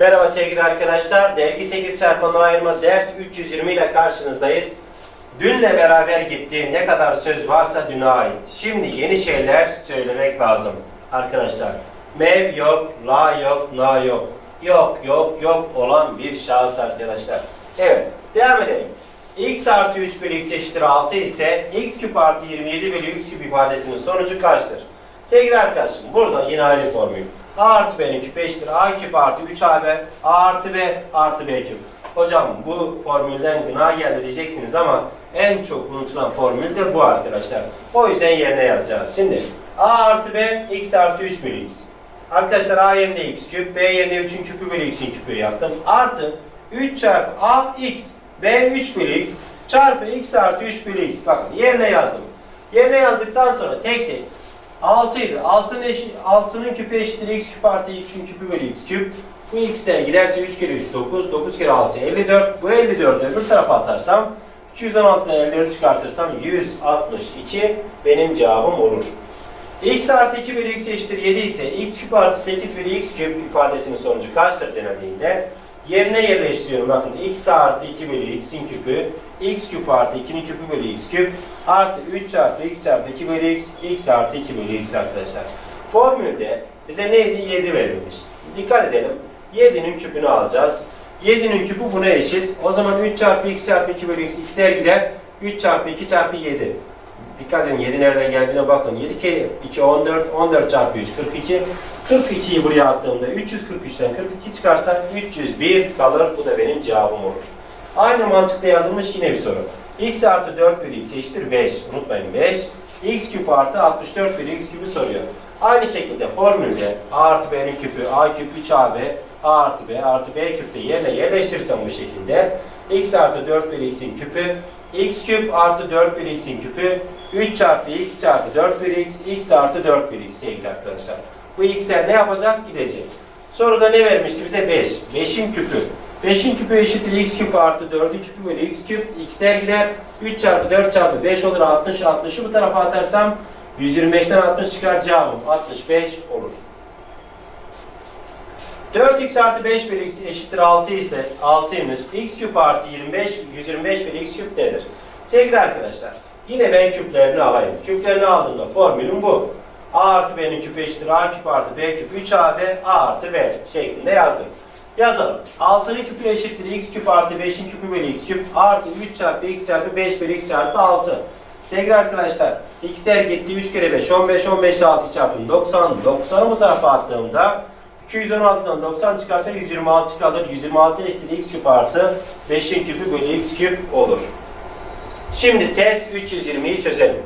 Merhaba sevgili arkadaşlar. Dergi 8 çarpanlar ayırma ders 320 ile karşınızdayız. Dünle beraber gitti. Ne kadar söz varsa düne ait. Şimdi yeni şeyler söylemek lazım. Arkadaşlar. Mev yok, la yok, na yok. Yok, yok, yok olan bir şahıs arkadaşlar. Evet, devam edelim. x artı 3 bölü x eşittir 6 ise x küp artı 27 bölü x küp ifadesinin sonucu kaçtır? Sevgili arkadaşım burada yine aynı formül. A artı B'nin küp eşittir. A küp artı 3AB A artı B artı B küp. Hocam bu formülden gına geldi diyeceksiniz ama en çok unutulan formül de bu arkadaşlar. O yüzden yerine yazacağız. Şimdi A artı B x artı 3 bölü x. Arkadaşlar A yerine x küp, B yerine 3'ün küpü bölü x'in küpü yaptım. Artı 3 çarpı A x, B 3 bölü x çarpı x artı 3 bölü x. Bakın yerine yazdım. Yerine yazdıktan sonra tek tek 6 idi. 6'nın eşit, 6'nın küpü eşittir x küp artı x'in küpü bölü x küp. Bu x'ten giderse 3 kere 3 9, 9 kere 6 54. Bu 54'ü öbür tarafa atarsam 216'dan 54'ü çıkartırsam 162 benim cevabım olur. x artı 2 bölü x eşittir 7 ise x küp artı 8 bölü x küp ifadesinin sonucu kaçtır denildiğinde yerine yerleştiriyorum. Bakın x artı 2 bölü x'in küpü x küp artı 2'nin küpü bölü x küp artı 3 çarpı x çarpı 2 bölü x x artı 2 bölü x arkadaşlar. Formülde bize neydi? 7 verilmiş. Dikkat edelim. 7'nin küpünü alacağız. 7'nin küpü buna eşit. O zaman 3 çarpı x çarpı 2 bölü x x'ler gider. 3 çarpı 2 çarpı 7. Dikkat edin 7 nereden geldiğine bakın. 7 kere 2 14, 14 çarpı 3 42. 42'yi buraya attığımda 343'ten 42 çıkarsak 301 kalır. Bu da benim cevabım olur. Aynı mantıkla yazılmış yine bir soru. x artı 4 bölü x eşittir 5. Unutmayın 5. x küp artı 64 bölü x küpü soruyor. Aynı şekilde formülde a artı b'nin küpü a küp 3ab a artı b artı b küp de yerine yerleştirirsem bu şekilde x artı 4 bölü x'in küpü x küp artı 4 bölü x'in küpü 3 çarpı x çarpı 4 bölü x x artı 4 bölü x sevgili arkadaşlar. Bu x'ler ne yapacak? Gidecek. Soruda ne vermişti bize? 5. 5'in küpü. 5'in küpü eşittir x küp artı 4'ün küpü bölü x küp. x'ler gider. 3 çarpı 4 çarpı 5 olur 60. 60'ı bu tarafa atarsam 125'ten 60 çıkar cevabım. 65 olur. 4x artı 5 bölü x eşittir 6 ise 6'ymış. x küp artı 25, 125 bölü x küp nedir? Sevgili arkadaşlar, yine ben küplerini alayım. Küplerini aldığımda formülüm bu. a artı b'nin küpü eşittir a küp artı b küp 3ab a artı b şeklinde yazdım. Yazalım. 6'nın küpü eşittir x küp artı 5'in küpü bölü x küp artı 3 çarpı x çarpı 5 bölü x çarpı 6. Sevgili arkadaşlar, x'ler gitti 3 kere 5, 15, 15 ile 6 çarpım 90, 90'ı bu tarafa attığımda 216'dan 90 çıkarsa 126 kalır. 126 eşittir x küp artı 5'in küpü bölü x küp olur. Şimdi test 320'yi çözelim.